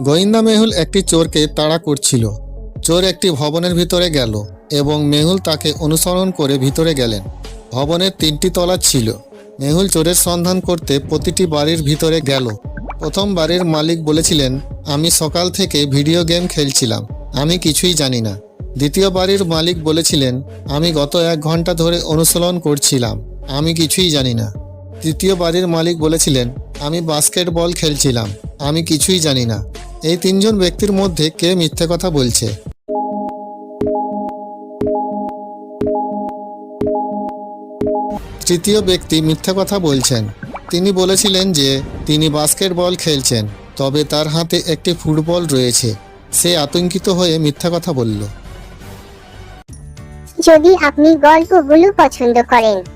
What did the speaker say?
গোয়েন্দা মেহুল একটি চোরকে তাড়া করছিল। চোর একটি ভবনের ভিতরে গেল এবং মেহুল তাকে অনুসরণ করে ভিতরে গেলেন। ভবনের তিনটি তলা ছিল। মেহুল চোরের সন্ধান করতে প্রতিটি বাড়ির ভিতরে গেল। প্রথম বাড়ির মালিক বলেছিলেন, আমি সকাল থেকে ভিডিও গেম খেলছিলাম, আমি কিছুই জানি না। দ্বিতীয় বাড়ির মালিক বলেছিলেন, আমি গত এক ঘণ্টা ধরে অনুশীলন করছিলাম, আমি কিছুই জানি না। তৃতীয় বাড়ির মালিক বলেছিলেন আমি বাস্কেটবল খেলছিলাম। আমি কিছুই জানি না। এই তিনজন ব্যক্তির মধ্যে কে মিথ্যে কথা বলছে? তৃতীয় ব্যক্তি মিথ্যে কথা বলছেন। তিনি বলেছিলেন যে, তিনি বাস্কেটবল খেলছেন, তবে তার হাতে একটি ফুটবল রয়েছে। সে আতঙ্কিত হয়ে মিথ্যা কথা বলল। যদি আপনি গল্পগুলো পছন্দ করেন